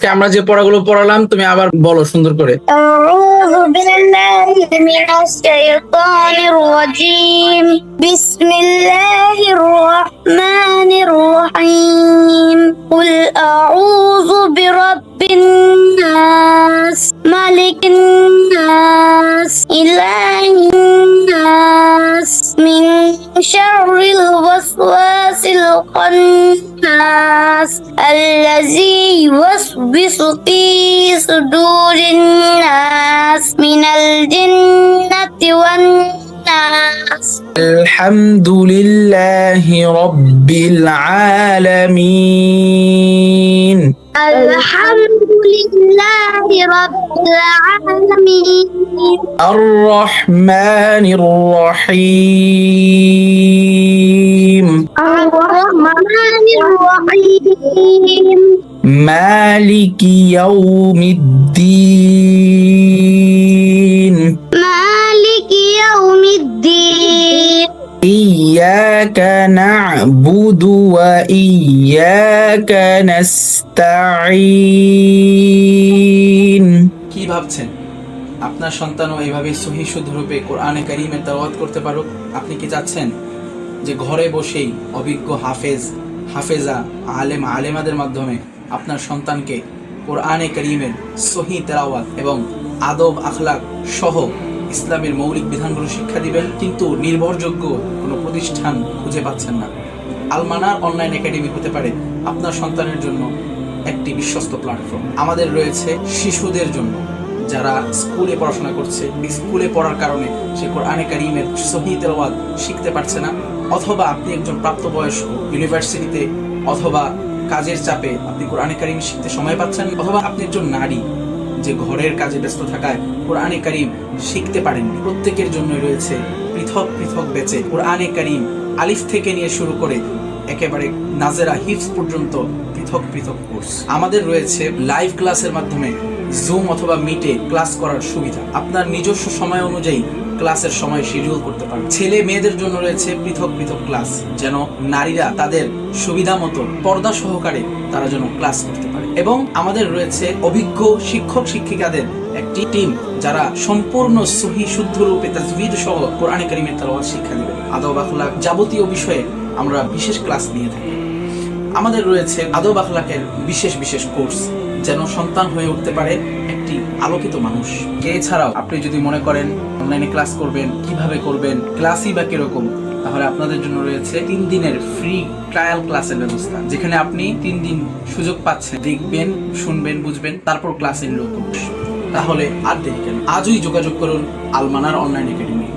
আমরা যে পড়াগুলো পড়ালাম তুমি আবার বলো সুন্দর করে। আউযু বিল্লাহি মিনাশ শাইতানির রাজিম الخناس الذي يوسوس في صدور الناس من الجنة والناس. الحمد لله رب العالمين. الحمد لله رب العالمين. الرحمن الرحيم. الرحمن الرحيم مالك يوم الدين مالك يوم الدين إياك نعبد وإياك نستعين কি ভাবছেন আপনার সন্তানও এইভাবে সহি শুদ্ধরূপে কোরআনে কারিমের তেলাওয়াত করতে পারুক আপনি কি চাচ্ছেন যে ঘরে বসেই অভিজ্ঞ হাফেজ, হাফেজা, আলেম, আলেমাদের মাধ্যমে আপনার সন্তানকে কোরআনে করিমের সহি তেলাওয়াত এবং আদব আখলাক সহ ইসলামের মৌলিক বিধানগুলো শিক্ষা দিবেন, কিন্তু নির্ভরযোগ্য কোনো প্রতিষ্ঠান খুঁজে পাচ্ছেন না। আলমানার অনলাইন একাডেমি হতে পারে আপনার সন্তানের জন্য একটি বিশ্বস্ত প্ল্যাটফর্ম আমাদের রয়েছে শিশুদের জন্য। যারা স্কুলে পড়াশোনা করছে, স্কুলে পড়ার কারণে সে কোরআনে কারিমের সহি তেলাওয়াত শিখতে পারছে না। অথবা আপনি একজন প্রাপ্তবয়স্ক ইউনিভার্সিটিতে অথবা কাজের চাপে আপনি কোরআনে কারিম শিখতে সময় পাচ্ছেন অথবা আপনি একজন নারী যে ঘরের কাজে ব্যস্ত থাকায় কোরআনে কারিম শিখতে পারেননি। প্রত্যেকের জন্য রয়েছে পৃথক পৃথক বেচে কোরআনে কারিম আলিফ থেকে নিয়ে শুরু করে একেবারে নাজেরা হিফস পর্যন্ত পৃথক পৃথক কোর্স। আমাদের রয়েছে লাইভ ক্লাসের মাধ্যমে জুম অথবা মিটে ক্লাস করার সুবিধা। আপনার নিজস্ব সময় অনুযায়ী ক্লাসের সময় শিডিউল করতে পারেন। ছেলে মেয়েদের জন্য রয়েছে পৃথক পৃথক ক্লাস, যেন নারীরা তাদের সুবিধা মতো পর্দা সহকারে তারা যেন ক্লাস করতে পারে। এবং আমাদের রয়েছে অভিজ্ঞ শিক্ষক শিক্ষিকাদের একটি টিম যারা সম্পূর্ণ সহি শুদ্ধ রূপে তাজবিদ সহ কোরআনে কারিমের তালাওয়াত শিক্ষা দেবে আদব যাবতীয় বিষয়ে আমরা বিশেষ ক্লাস নিয়ে থাকি। আমাদের রয়েছে আদব আখলাকের বিশেষ বিশেষ কোর্স যেন সন্তান হয়ে উঠতে পারে একটি আলোকিত মানুষ। এছাড়াও আপনি যদি মনে করেন অনলাইনে ক্লাস করবেন, কীভাবে করবেন ক্লাসই বা কীরকম, তাহলে আপনাদের জন্য রয়েছে তিন দিনের ফ্রি ট্রায়াল ক্লাসের ব্যবস্থা, যেখানে আপনি তিন দিন সুযোগ পাচ্ছেন। দেখবেন, শুনবেন, বুঝবেন, তারপর ক্লাস এনরোল করবেন তাহলে আর দেরি কেন? আজই যোগাযোগ করুন আলমানার অনলাইন একাডেমি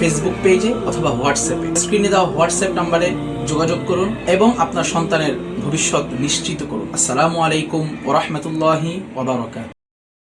ফেসবুক পেজে অথবা হোয়াটসঅ্যাপে স্ক্রিনে দেওয়া হোয়াটসঅ্যাপ নাম্বারে যোগাযোগ করুন এবং আপনার সন্তানের ভবিষ্যৎ নিশ্চিত করুন। আসসালামু আলাইকুম ওরহমতুল্লাহি ওবরাকাত